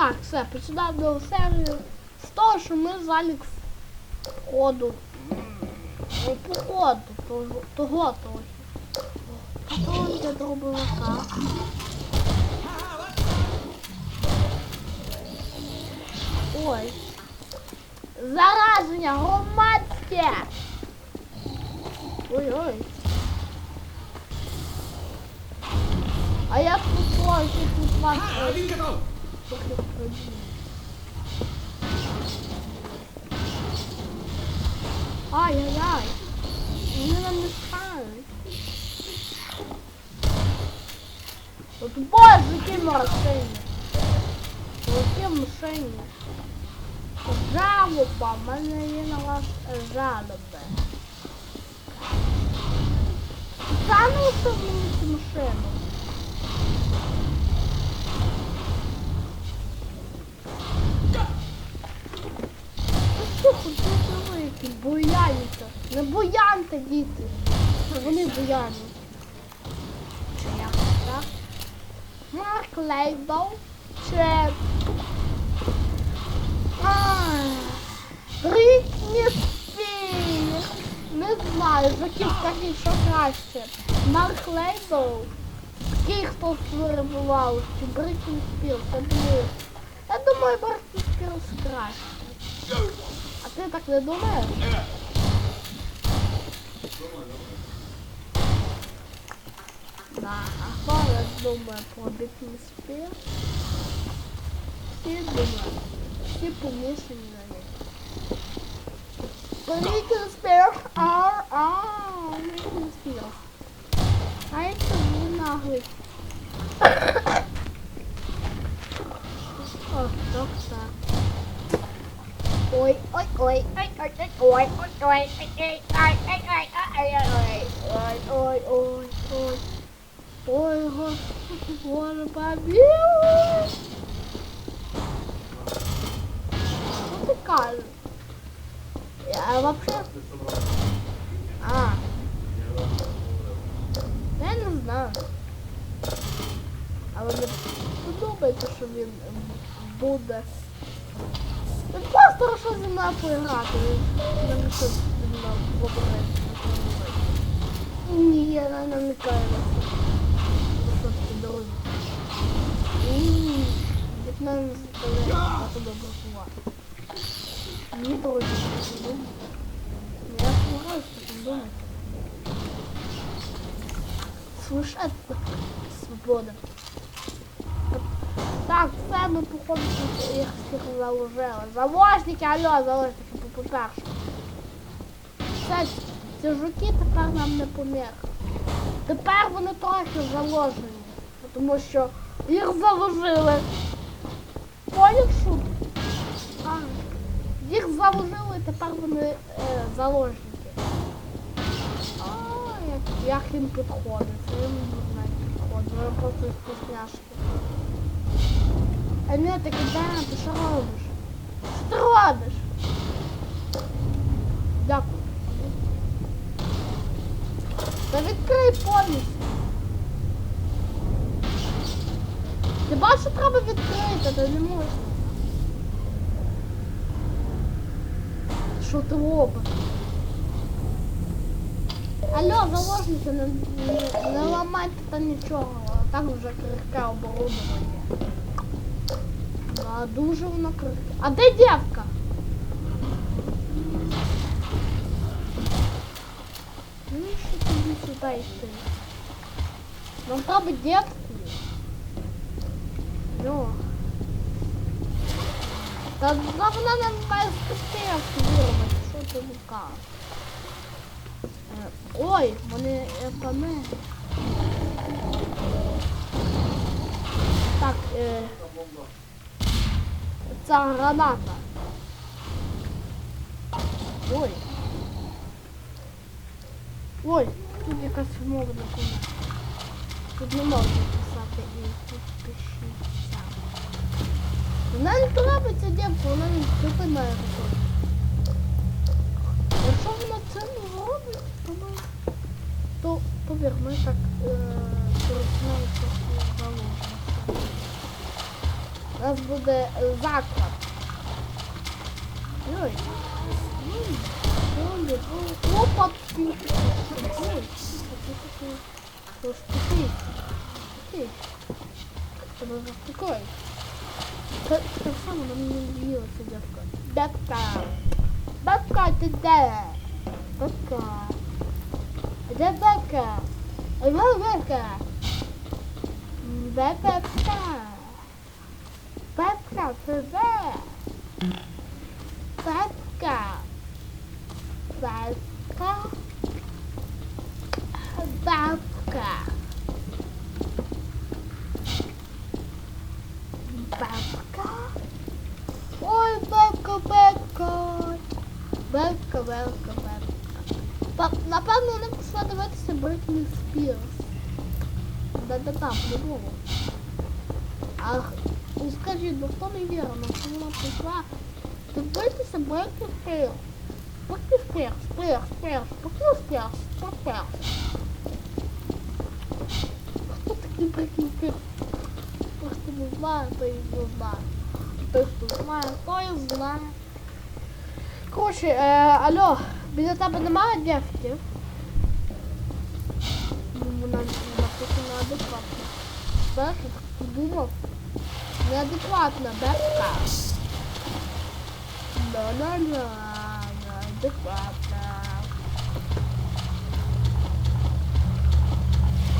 Так, все, починаємо нову серію з того, що ми з Алікс ходу. Ну, походу, того, того. Потім для дробовика. Ой. Зараження громадське. Ой-ой. А я тут тут вас Ай-яй-яй. Вони нам не скажуть. От боже, які машині. Які машині. Жалоба, мене є на вас жалоби. Стануться мені цю машину. Ходи великі, буяніться. Не буяньте, діти. Вони буяні. Чи як так? Марк Лейбл. Чи... Брітні Спірс. Не знаю, за ким такий, що краще. Марк Лейбл. Який хто перебував, чи Брітні я думаю. Я думаю, Брітні Спірс краще. Você tá com medo, né? Na rola do mano com a BPSP. Que do mano. Tipo isso, menina. Panic spare are all making feel. Aí subiu na rua. Oh, tô com saco. Ой, ой, ой, ой, ой, ой, ой, ой, ой, ой, ой, ой, ой, ой, ой, ой, ой, ой, ой. Ой, ты кажешь? Я вообще... А. Я не знаю. Але не подобається, що він ем, буде. Він Прошу за мною поіграти. Я не хочу зі мною побратися. Ні, я не намікаю на це. Висотки дороги. І В'єтнам заставляє на тебе блокувати. Мені дороги не думаю. Я пограю, що там думаю. Слушать свобода. Так, все, ми походу їх всіх заложили. Заложники, алло, заложники, по-перше. Все, ці жуки тепер нам не поміг. Тепер вони трохи заложені. Тому що їх заложили. Поняв шут? Їх заложили, тепер вони е, заложники. А, як, як їм підходить. Це їм не підходить. Вони просто вкусняшки. А не таки, да, ти що робиш? Що ти робиш? Дякую. Та відкрий повністю. Ти бачиш, що треба відкрити, та не можна. Що ти робиш? Алло, заложники, не, не, не ламайте та нічого, а так вже крихке оборудовання. А дуже воно крихке. А де дівка? Ну що тобі сюди йти? Нам треба дівки. Ну. Та та вона нам має спустити активувати, що ти кажеш? Е, Ой, вони пане. Так, е, ця граната. Ой. Ой, тут якась мова написана. Тут не можна писати і тут пишіться. Вона не подобається дівка, вона не припинає робити. Якщо вона це не зробить, то ми, повір, ми так е, переснулися заложниця У нас буде е, заклад. Ой. М, ой, ой. Опа, ти. Ой. Что ж ты? Ты. Что вы такой? Что сам она мне удивилась, девка. Бабка. Бабка, ты где? Бабка. Где бабка? Где бабка? Бабка. Бабка, ты где? Бабка. Бабка. Бабка. Бабка. Ой, бабка, бабка. Бабка, бабка, бабка. Пап, напевно, вони пішла дивитися Бритні Спірс. Да-да-да, по-любому. А ну, скажіть, ну хто не вірив, на що вона прийшла дивитися Спірс? Бритні Спірс, Спірс, Спірс, Бритні Спірс, Спірс. Хто такий Спірс? Просто не знаю, то і не знаю. Той, хто знає, той і знає. Коротше, е, алло, біля тебе немає? Ну, Вона написано неадекватно. Я так подумав. Неадекватна, бебка. Да-да-да, неадекватна.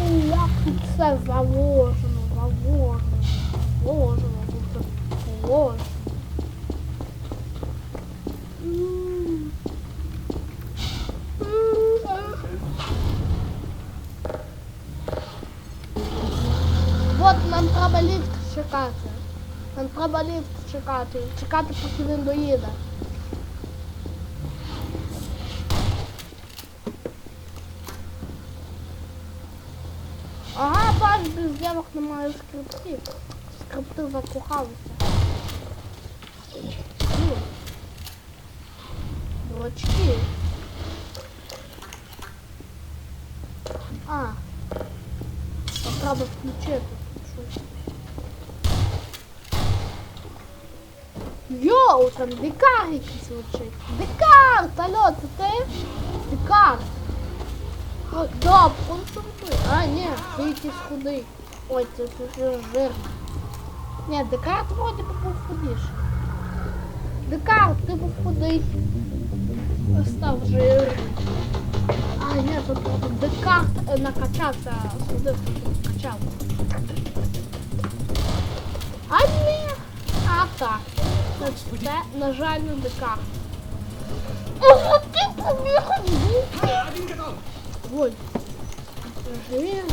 Ой, Як тут все заложено, заложено, заложено, тут все положено. М. Вот нам треба ліфт чекати. Нам треба ліфт чекати. Чекати, поки він доїде. Ага, бач, без дівок немає скриптів. Скрипти закохалися. Дурачки. А. Треба включити тут щось. Йоу, там Декар якийсь лучить. Декарт, алло, це ти? Декарт. О, да, консумуй. А, ні, ти якийсь худий. Ой, це вже жирно. Ні, Декарт вроді би був худіший. Декарт, ти був худий. Став жирний. А, ні, тут Декарт е, накачався, сходив, накачав. А ні. А так. Це, на жаль, не Декарт. Ого, ти побігав звуки. Ой. Ти.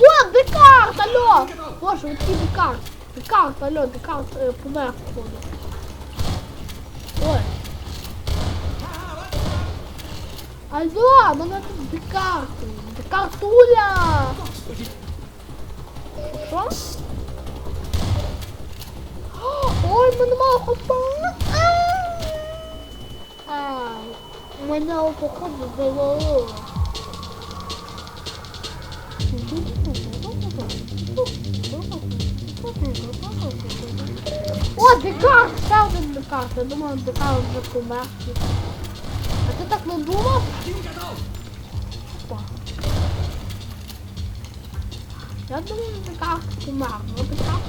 О, Декарт, алло! Боже, оці Декарт. Декарт, алло, Декарт е, помер, походу. Ой. Алло, мене тут Декарт. Декартуля! Що? О, Ой, мене мало хопа. А, мене походу завалило. О, Декарт! Ще один Декарт. Я думаю, Декарт вже помер. А ти так не думав? Опа. Я думаю, Декарт помер. Ну, Декарт,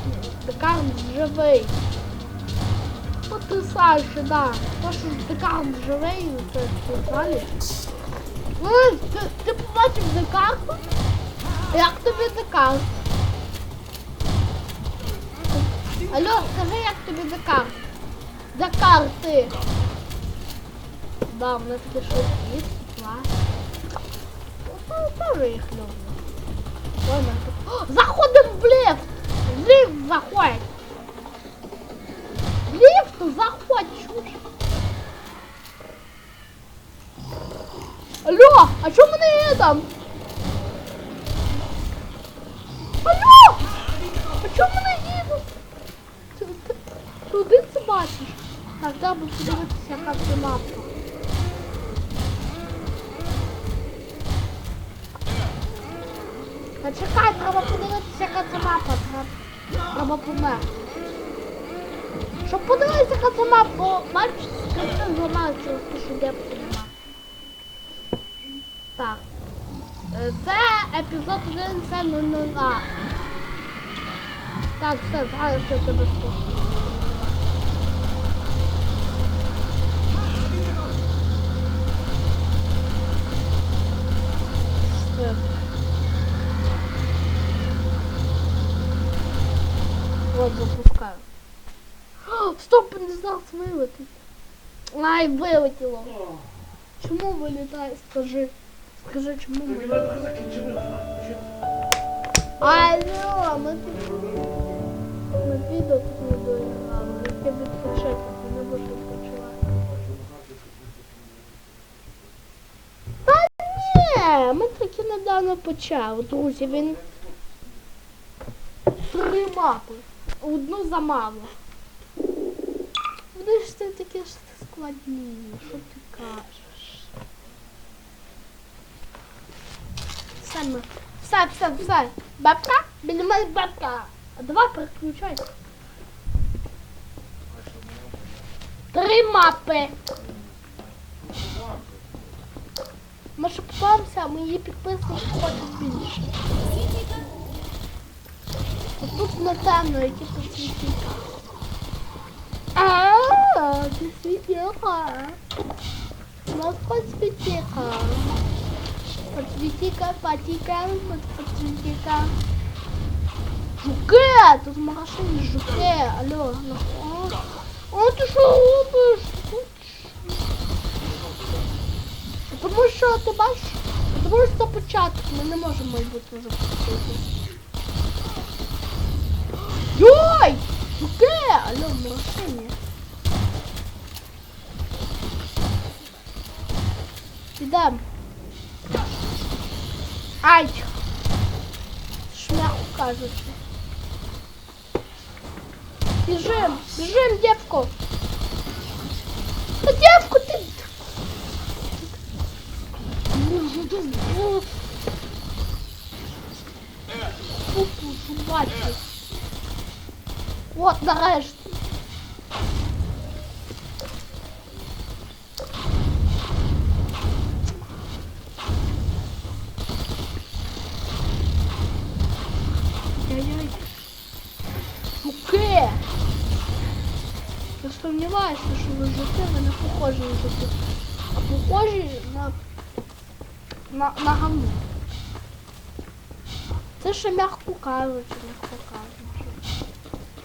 Декарт живий. Потрясающе, да. То, що Декарт живий, це далі. Ой, ти, ти побачив Декарту? Як тобі Декарт? Алло, скажи, як тобі Декарт? Декарти! Да, мене таке щось є, клас. Тоже їх люблю. Заходимо в ліфт! В ліфт заходь! Ліфт заходь! Алло, а чому мене там? Алло! А чому мене їдуть? Один це бачиш? Так, треба подивитися, яка це мапа. Та чекай, треба подивитися, яка це мапа. Треба померти. Щоб подивитися, мапа, бо зламаються через те, що де нема. Так. Е, Це епізод 1, це 002. Так, все, зараз я тебе. Все. Вот, запускаю. Стоп, не знав, вилетить. Ай, вилетіло. Чому вилітає? Скажи. Скажи, чому вилітає? Алло, ми тут... Ми відео тут не доіграли. Яке відпочити, ти не будеш відпочивати. Та ні, ми тільки недавно почали, друзі, він... Три мапи. Одну замало. Вони ж це таке ж складні, що ти кажеш? Ми... все, все, все. Бабка? Біля мене бабка. А давай переключайся. Три мапи. Ми попаємося, ми її підписники хочуть більше. А тут на темно, які підсвітіка. А, підсвітіка. У нас підсвітіка. Подсвети-ка, потика, подсвети-ка. Жуке! Тут в машині жуке. Алло, ну. О, О, ти що робиш? Тому що ти бачиш, тому що це початок, ми не можемо майбутнє запустити. Йой! Жуке! Алло, в машині. Ідемо. Ай! Шмяху кажется. Бежим, бежим, девку. Да девку ты... Фу, жубачий. Вот, нарешті. Сумніваюся, що ви жуки, ви не похожі на жуки. А похожі на... на, на гамну. Це ще м'яко кажучи, м'яко кажучи.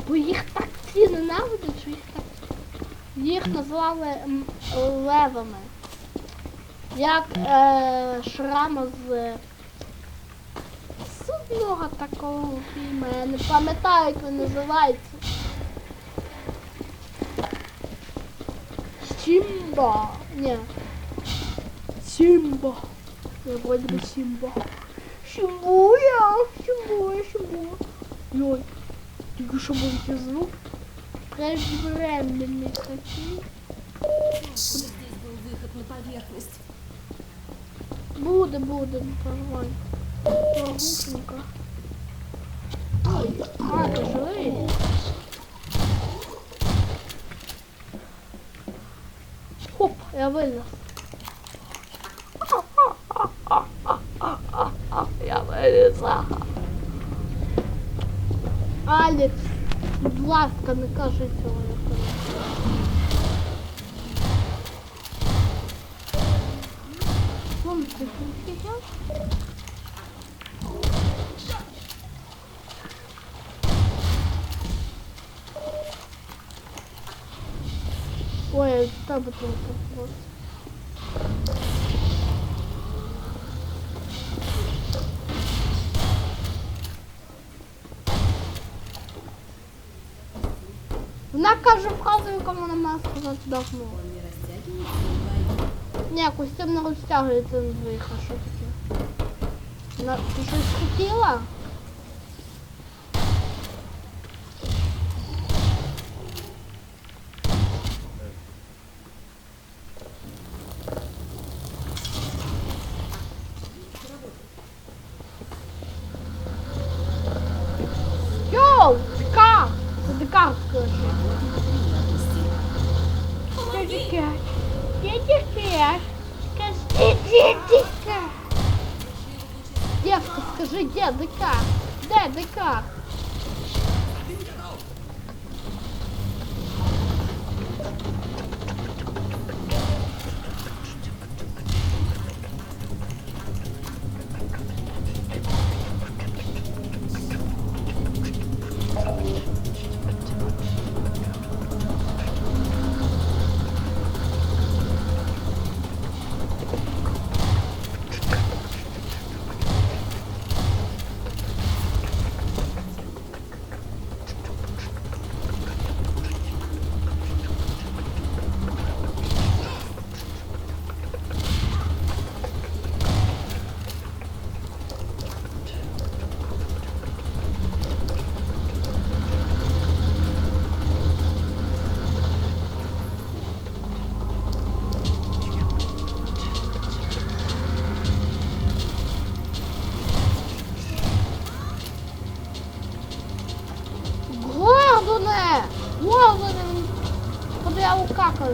Бо їх так всі ненавидять, що їх так... Їх назвали левами. Як е, шрама з судного такого фільму. Я не пам'ятаю, як він називається. Сімба. Ні. Сімба. Я вроде бы Сімба. Сімбуя, Сімбуя, Сімбуя. Йой, тільки що був який звук. Прежвременний такий. Здесь был выход на поверхность. Буде, буде, не переживай. Прогушенька. А, ти живий? Я вилез. Я виліз. Алекс, будь ласка, не кажи цього. я прошу. Вон ти там это вот. Вона яку вона має сказати давно. Он не на. Костюм не розтягується на двоїх, а що таке? На, ти щось хотіла?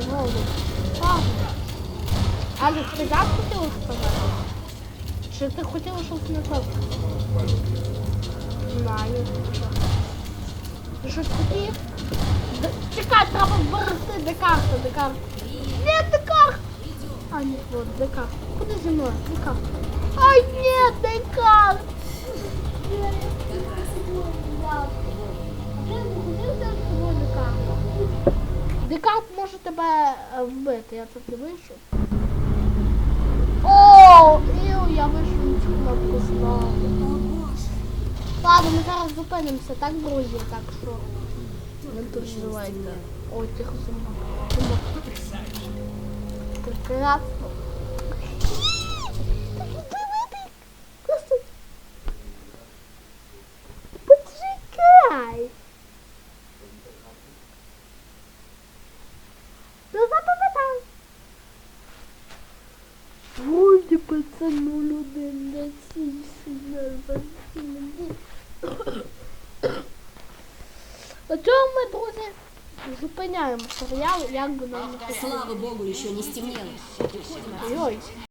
Знову? Гордоне. Але ти так хотіла сказати? Чи ти хотіла, щоб не так? Знаю. Ти щось хотів? Д- Чекай, треба зберегти декарта, декарта. Ні, декарт! А, ні, вот, декарт. Куди зі мною? Декарт. Ай, ні, декарт! Декарт може тебе е, вбити, я тут не вийшов. О, іу, я вийшов цю кнопку знову. Ладно, ми зараз зупинимося, так, друзі, так що не переживайте. Ой, тихо зима. Прекрасно. Просто почекай. Ну запам'ятай. Ой, пацану один на сільській На цьому ми, друзі, зупиняємо серіал, як би нам не хотілося. Слава богу, еще не стемнело. Ой,